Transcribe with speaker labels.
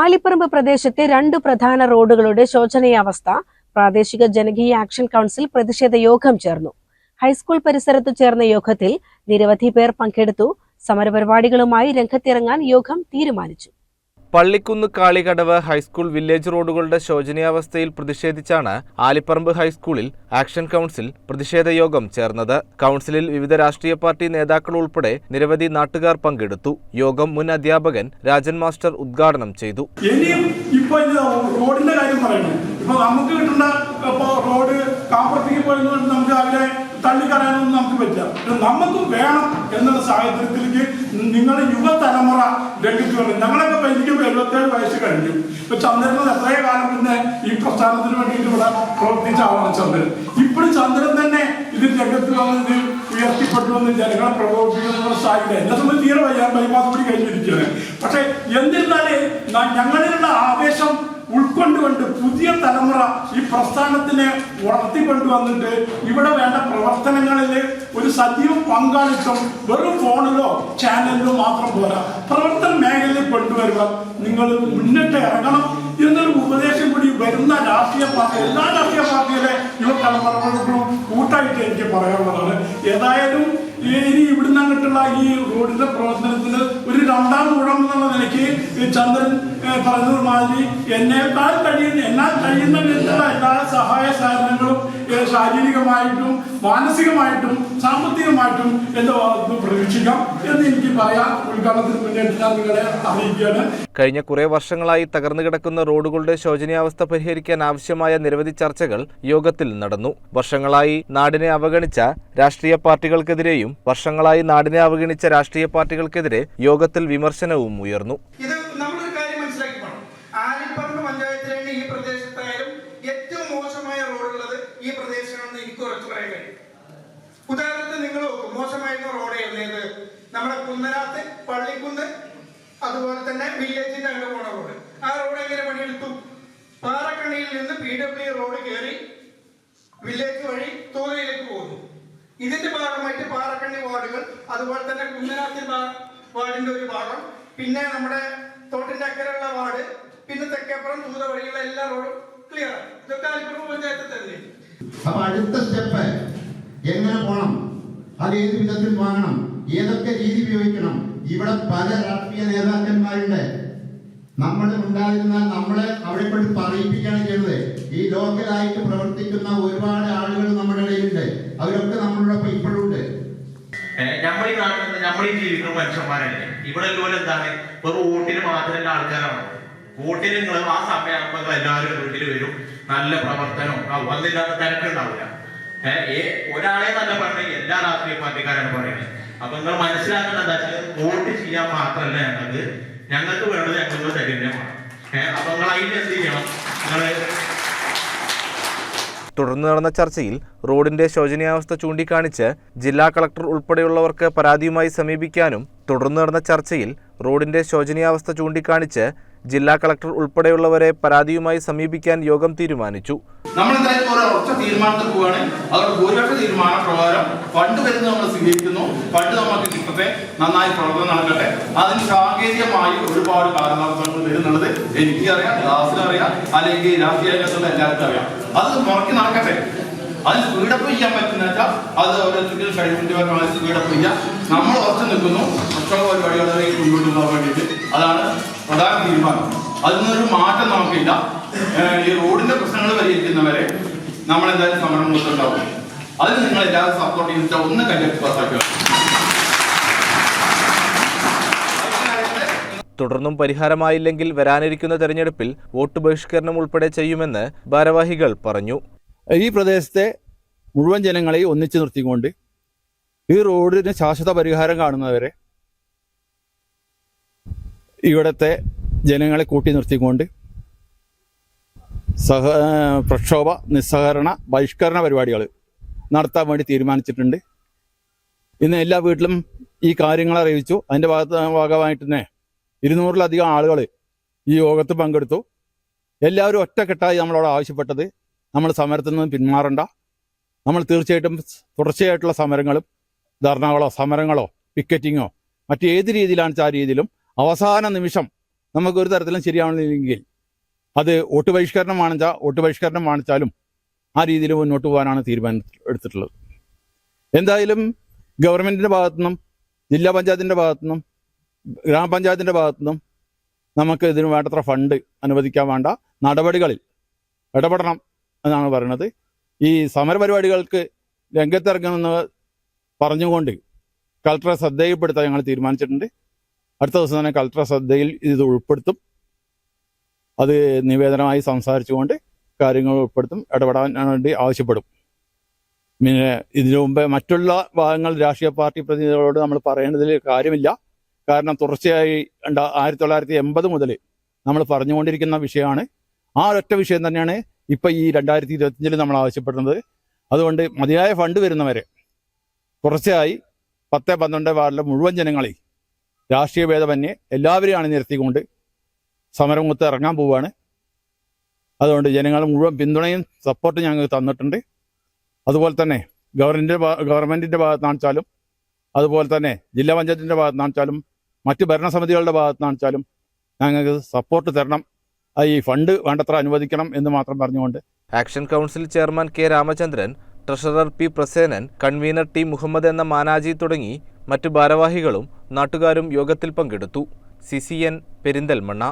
Speaker 1: ആലിപ്പറമ്പ് പ്രദേശത്തെ രണ്ട് പ്രധാന റോഡുകളുടെ ശോചനീയാവസ്ഥ പ്രാദേശിക ജനകീയ ആക്ഷൻ കൗൺസിൽ പ്രതിഷേധ യോഗം ചേർന്നു. ഹൈസ്കൂൾ പരിസരത്തു ചേർന്ന യോഗത്തിൽ നിരവധി പേർ പങ്കെടുത്തു. സമരപരിപാടികളുമായി രംഗത്തിറങ്ങാൻ യോഗം തീരുമാനിച്ചു.
Speaker 2: പള്ളിക്കുന്ന് കാളികടവ് ഹൈസ്കൂൾ വില്ലേജ് റോഡുകളുടെ ശോചനീയാവസ്ഥയിൽ പ്രതിഷേധിച്ചാണ് ആലിപ്പറമ്പ് ഹൈസ്കൂളിൽ ആക്ഷൻ കൗൺസിൽ പ്രതിഷേധ യോഗം ചേർന്നത്. കൗൺസിലിൽ വിവിധ രാഷ്ട്രീയ പാർട്ടി നേതാക്കൾ ഉൾപ്പെടെ നിരവധി നാട്ടുകാർ പങ്കെടുത്തു. യോഗം മുൻ അധ്യാപകൻ രാജൻ മാസ്റ്റർ ഉദ്ഘാടനം ചെയ്തു.
Speaker 3: ഇനിയും ഇപ്പൊ റോഡിന്റെ കാര്യം പറയുന്നു നമുക്ക് കിട്ടുന്ന ഇപ്പൊ റോഡ് കാപ്പറത്തേക്ക് പോയി നമുക്ക് അവരെ തള്ളിക്കളയാനൊന്നും നമുക്ക് പറ്റില്ല. നമുക്ക് വേണം എന്നുള്ള സാഹചര്യത്തിലേക്ക് നിങ്ങൾ യുവതലമുറ രംഗത്ത് വരണം ഞങ്ങളൊക്കെ എനിക്ക് എഴുപത്തേഴ് വയസ്സ് കഴിഞ്ഞു. ഇപ്പൊ ചന്ദ്രൻ എത്രയോ കാലം പിന്നെ ഈ പ്രസ്ഥാനത്തിന് വേണ്ടിയിട്ട് ഇവിടെ പ്രവർത്തിച്ച ആളാണ് ചന്ദ്രൻ ഇപ്പോഴും ചന്ദ്രൻ തന്നെ ഇത് രംഗത്ത് വന്ന് ഉയർത്തിപ്പെട്ടു വന്ന് ജനങ്ങളെ പ്രകോപിപ്പിക്കുന്ന സാധ്യത എന്നെ സംബന്ധിച്ച് തീരെ വയ്യാൻ ബൈപാസ് കൂടി കഴിഞ്ഞിരിക്കുകയാണ്. പക്ഷെ എന്നിരുന്നാലേ ഞങ്ങളിലുള്ള ആവേശം ഉൾക്കൊണ്ടുകൊണ്ട് പുതിയ തലമുറ ഈ പ്രസ്ഥാനത്തിനെ വളർത്തിക്കൊണ്ടുവന്നിട്ട് ഇവിടെ വേണ്ട പ്രവർത്തനങ്ങളിൽ ഒരു സജീവ പങ്കാളിത്തം വെറും ഫോണിലോ ചാനലിലോ മാത്രം പോരാ. പ്രവർത്തന മേഖലയിൽ കൊണ്ടുവരുക നിങ്ങൾ മുന്നിട്ട് ഇറങ്ങണം എന്നൊരു ഉപദേശം കൂടി വരുന്ന രാഷ്ട്രീയ പാർട്ടി എല്ലാ രാഷ്ട്രീയ പാർട്ടിയിലെ യുവതലമുറകൾക്കും കൂട്ടായിട്ട് എനിക്ക് പറയാനുള്ളതാണ്. ഏതായാലും ഇനി ഇവിടുന്ന് അങ്ങോട്ടുള്ള ഈ റോഡിന്റെ പ്രവർത്തനത്തിന് ഒരു രണ്ടാം ഗുണം എന്നുള്ള നിലയ്ക്ക് ചന്ദ്രൻ ഏഹ്, പറഞ്ഞത് മാതിരി എന്നേക്കാൾ കഴിയുന്ന എന്നാൽ കഴിയുന്ന വിധത്തിലുള്ള എല്ലാ സഹായ സഹകരണങ്ങളും ശാരീരികമായിട്ടും മാനസികമായിട്ടും സാമ്പത്തികമായിട്ടും എന്റെ ഭാഗത്ത് പ്രതീക്ഷിക്കാം എന്ന് എനിക്ക് പറയാം ഉദ്ഘാടനത്തിന് മുന്നേറ്റ് ഞാൻ നിങ്ങളെ അറിയിക്കുകയാണ്.
Speaker 2: കഴിഞ്ഞ കുറേ വർഷങ്ങളായി തകർന്നു കിടക്കുന്ന റോഡുകളുടെ ശോചനീയാവസ്ഥ പരിഹരിക്കാൻ ആവശ്യമായ നിരവധി ചർച്ചകൾ യോഗത്തിൽ നടന്നു. വർഷങ്ങളായി നാടിനെ അവഗണിച്ച രാഷ്ട്രീയ പാർട്ടികൾക്കെതിരെയും വർഷങ്ങളായി നാടിനെ അവഗണിച്ച രാഷ്ട്രീയ പാർട്ടികൾക്കെതിരെ യോഗത്തിൽ വിമർശനവും ഉയർന്നു
Speaker 4: ഇത് നമ്മളൊരു കാര്യം മനസ്സിലാക്കി പോകണം ആലിപ്പറമ്പ് പഞ്ചായത്തിലാണ് ഈ പ്രദേശത്തായാലും ഏറ്റവും മോശമായ റോഡുള്ളത് ഈ പ്രദേശമാണെന്ന് എനിക്ക് ഉറച്ചു പറയാൻ കഴിയും. ഉദാഹരണത്തിന് നിങ്ങൾ നോക്കും റോഡ് ഏത് നമ്മുടെ കുന്നനാത്ത് പള്ളിക്കുന്ന് അതുപോലെ തന്നെ വില്ലേജിന്റെ അങ്ങനെ പോണ റോഡ്. ആ റോഡ് എങ്ങനെ പണിയെടുത്തു? പാറക്കണ്ണിയിൽ നിന്ന് പി ഡബ്ല്യു റോഡ് കയറി വില്ലേജ് വഴി തോലയിലേക്ക് പോകുന്നു. ഇതിന്റെ ഭാഗമായിട്ട് പാറക്കണ്ണി വാർഡുകൾ അതുപോലെ തന്നെ കുന്നരാത്തി വാർഡിന്റെ ഒരു ഭാഗം. പിന്നെ നമ്മുടെ തോട്ടിന്റെ അക്കരെയുള്ള വാർഡ് പിന്നെ തെക്കേപ്പുറം ദൂര വഴിയുള്ള എല്ലാ റോഡും ക്ലിയർ ആണ്. ഇതൊക്കെ പഞ്ചായത്തിൽ തന്നെ.
Speaker 5: അപ്പൊ അടുത്ത സ്റ്റെപ്പ് എങ്ങനെ പോണം? അത് ഏത് വിധത്തിൽ വാങ്ങണം? ഏതൊക്കെ രീതി ഉപയോഗിക്കണം? ഇവിടെ പല രാഷ്ട്രീയ നേതാക്കന്മാരുണ്ട്. നമ്മൾ ഉണ്ടായിരുന്ന നമ്മളെ അവിടെ കൊണ്ട് പറയിപ്പിക്കുകയാണ് ചെയ്യുന്നത്. ഈ ലോക്കലായിട്ട് പ്രവർത്തിക്കുന്ന ഒരുപാട് ആളുകൾ നമ്മുടെ ഇടയിലുണ്ട്. അവരൊക്കെ നമ്മളോടൊപ്പം ഇപ്പോഴുണ്ട്
Speaker 6: നമ്മൾ ഈ നാട്ടിൽ നമ്മളീ നമ്മൾ ഈ ജീവിക്കുന്ന മനുഷ്യന്മാരല്ലേ? ഇവിടെ ഉള്ളവരെ എന്താണ് വെറും വോട്ടിന് മാത്രമല്ല ആൾക്കാരാണ്? നിങ്ങൾ ആ സമയമാകുമ്പോൾ എല്ലാവരും വീട്ടിൽ വരും. നല്ല പ്രവർത്തനം ആ വന്നില്ലാത്ത തിരക്കുണ്ടാവില്ല ഏ ഒരാളെ നല്ല പറഞ്ഞെങ്കിൽ എല്ലാ രാഷ്ട്രീയ പാർട്ടിക്കാരാണ് പറയുന്നത്. അപ്പൊ നിങ്ങൾ മനസ്സിലാക്കേണ്ടത് എന്താ വെച്ചാൽ വോട്ട് ചെയ്യാൻ മാത്രമല്ല ഞങ്ങൾക്ക്. ഞങ്ങൾക്ക് വേണ്ടത് ഞങ്ങൾക്ക് ശരീരമാണ് ഏഹ് അപ്പൊ നിങ്ങൾ അതിന് എന്ത് ചെയ്യണം? നിങ്ങൾ
Speaker 2: തുടർന്ന് നടന്ന ചർച്ചയിൽ റോഡിന്റെ ശോചനീയാവസ്ഥ ചൂണ്ടിക്കാണിച്ച് ജില്ലാ കളക്ടർ ഉൾപ്പെടെയുള്ളവർക്ക് പരാതിയുമായി സമീപിക്കാനും തുടർന്ന് നടന്ന ചർച്ചയിൽ റോഡിന്റെ ശോചനീയാവസ്ഥ ചൂണ്ടിക്കാണിച്ച് ജില്ലാ കളക്ടർ ഉൾപ്പെടെയുള്ളവരെ പരാതിയുമായി സമീപിക്കാൻ യോഗം തീരുമാനിച്ചു.
Speaker 7: നമ്മൾ എന്തായാലും ഒരു ഉറച്ച തീരുമാനത്തിൽ പോവുകയാണ്. അതുകൊണ്ട് ഭൂരിപക്ഷ തീരുമാന പ്രകാരം ഫണ്ട് വരുന്നത് നമ്മൾ സ്വീകരിക്കുന്നു. ഫണ്ട് നമുക്ക് കിട്ടട്ടെ നന്നായി പ്രവർത്തനം നടക്കട്ടെ. അതിന് സാങ്കേതികമായി ഒരുപാട് കാലതാമസങ്ങൾ വരുന്നുള്ളത് എനിക്കറിയാം ദാസിനറിയാം അല്ലെങ്കിൽ രാഷ്ട്രീയ രംഗത്തുള്ള എല്ലാവർക്കും അറിയാം. അത് മുറക്കി നടക്കട്ടെ. അത് സ്പീഡപ്പ് ചെയ്യാൻ പറ്റുന്ന വെച്ചാൽ അത് ഓരോരുത്തർക്കും കഴിവിന്റെ സ്പീഡപ്പ് ചെയ്യാം. നമ്മൾ ഉറച്ചു നിൽക്കുന്നു. പ്രക്ഷോഭ പരിപാടികളെ മുന്നോട്ട് പോകാൻ വേണ്ടിയിട്ട്. അതാണ് പ്രധാന തീരുമാനം. അതിൽ നിന്നൊരു മാറ്റം നമുക്കില്ല. ഈ റോഡിന്റെ പ്രശ്നങ്ങൾ പരിഹരിക്കുന്നവരെ നമ്മൾ എന്തായാലും സമരം കൊടുത്തുണ്ടാവും അതിന് നിങ്ങൾ എല്ലാവരും സപ്പോർട്ട് ചെയ്യുന്ന ഒന്ന് കണ്ടെത്തി പാസ്സാക്കുക.
Speaker 2: തുടർന്നും പരിഹാരമായില്ലെങ്കിൽ വരാനിരിക്കുന്ന തെരഞ്ഞെടുപ്പിൽ വോട്ട് ബഹിഷ്കരണം ഉൾപ്പെടെ ചെയ്യുമെന്ന് ഭാരവാഹികൾ പറഞ്ഞു.
Speaker 8: ഈ പ്രദേശത്തെ മുഴുവൻ ജനങ്ങളെയും ഒന്നിച്ചു നിർത്തിക്കൊണ്ട് ഈ റോഡിന് ശാശ്വത പരിഹാരം കാണുന്നവരെ ഇവിടുത്തെ ജനങ്ങളെ കൂട്ടി നിർത്തിക്കൊണ്ട് സഹ പ്രക്ഷോഭ നിസ്സഹകരണ ബഹിഷ്കരണ പരിപാടികൾ നടത്താൻ വേണ്ടി തീരുമാനിച്ചിട്ടുണ്ട്. ഇന്ന് എല്ലാ വീട്ടിലും ഈ കാര്യങ്ങൾ അറിയിച്ചു. അതിന്റെ ഭാഗത്ത് ഭാഗമായിട്ട് തന്നെ ഇരുന്നൂറിലധികം ആളുകൾ ഈ യോഗത്തിൽ പങ്കെടുത്തു. എല്ലാവരും ഒറ്റക്കെട്ടായി നമ്മളോട് ആവശ്യപ്പെട്ടത് നമ്മൾ സമരത്തിൽ നിന്ന് പിന്മാറണ്ട. നമ്മൾ തീർച്ചയായിട്ടും തുടർച്ചയായിട്ടുള്ള സമരങ്ങളും ധർണകളോ സമരങ്ങളോ പിക്കറ്റിങ്ങോ മറ്റേത് വെച്ചാൽ ആ രീതിയിലും അവസാന നിമിഷം നമുക്ക് ഒരു തരത്തിലും ശരിയാവണമെങ്കിൽ അത് വോട്ട് ബഹിഷ്കരണം വാണിച്ചാൽ വോട്ട് ബഹിഷ്കരണം വാണിച്ചാലും ആ രീതിയിൽ മുന്നോട്ട് പോകാനാണ് തീരുമാനം എടുത്തിട്ടുള്ളത്. എന്തായാലും ഗവൺമെന്റിന്റെ ഭാഗത്തുനിന്നും ജില്ലാ പഞ്ചായത്തിന്റെ ഭാഗത്തുനിന്നും ഗ്രാമപഞ്ചായത്തിന്റെ ഭാഗത്തുനിന്നും നമുക്ക് ഇതിന് വേണ്ടത്ര ഫണ്ട് അനുവദിക്കാൻ വേണ്ട നടപടികളിൽ ഇടപെടണം എന്നാണ് പറയുന്നത്. ഈ സമരപരിപാടികൾക്ക് രംഗത്തിറങ്ങുമെന്ന് പറഞ്ഞുകൊണ്ട് കളക്ടറെ ശ്രദ്ധയിൽപ്പെടുത്താൻ ഞങ്ങൾ തീരുമാനിച്ചിട്ടുണ്ട്. അടുത്ത ദിവസം തന്നെ കളക്ടർ ശ്രദ്ധയിൽ ഇത് ഉൾപ്പെടുത്തും. അത് നിവേദനമായി സംസാരിച്ചുകൊണ്ട് കാര്യങ്ങൾ ഉൾപ്പെടുത്തും ഇടപെടാൻ വേണ്ടി ആവശ്യപ്പെടും. പിന്നെ ഇതിനു മുമ്പേ മറ്റുള്ള ഭാഗങ്ങൾ രാഷ്ട്രീയ പാർട്ടി പ്രതിനിധികളോട് നമ്മൾ പറയേണ്ടതിൽ കാര്യമില്ല. കാരണം തുടർച്ചയായി ആയിരത്തി തൊള്ളായിരത്തി എൺപത് മുതൽ നമ്മൾ പറഞ്ഞുകൊണ്ടിരിക്കുന്ന വിഷയമാണ്. ആ ഒറ്റ വിഷയം തന്നെയാണ് ഇപ്പം ഈ രണ്ടായിരത്തി ഇരുപത്തിയഞ്ചിൽ നമ്മൾ ആവശ്യപ്പെടുന്നത്. അതുകൊണ്ട് മതിയായ ഫണ്ട് വരുന്നവരെ തുടർച്ചയായി പത്ത് പന്ത്രണ്ട് വാർഡിലെ മുഴുവൻ ജനങ്ങളെ രാഷ്ട്രീയ ഭേദമന്യേ എല്ലാവരെയും അണിനിരത്തിക്കൊണ്ട് സമരമുഖത്ത് ഇറങ്ങാൻ പോവുകയാണ് അതുകൊണ്ട് ജനങ്ങൾ മുഴുവൻ പിന്തുണയും സപ്പോർട്ടും ഞങ്ങൾക്ക് തന്നിട്ടുണ്ട്. അതുപോലെ തന്നെ ഗവൺമെന്റിന്റെ ഗവൺമെന്റിന്റെ ഭാഗത്തുനിന്നാണെച്ചാലും അതുപോലെ തന്നെ ജില്ലാ പഞ്ചായത്തിന്റെ ഭാഗത്തുനിന്നാണെച്ചാലും മറ്റ് ഭരണസമിതികളുടെ ഭാഗത്തുനിന്നാണെച്ചാലും ഞങ്ങൾക്ക് സപ്പോർട്ട് തരണം. ഈ ഫണ്ട് വേണ്ടത്ര അനുവദിക്കണം എന്ന് മാത്രം പറഞ്ഞുകൊണ്ട്.
Speaker 2: Action council chairman K Ramachandran treasurer P Prasenan convener T Muhammad എന്ന മാനാജി തുടങ്ങി മറ്റു ഭാരവാഹികളും നാട്ടുകാരും യോഗത്തിൽ പങ്കെടുത്തു. C C N Perinthalmanna.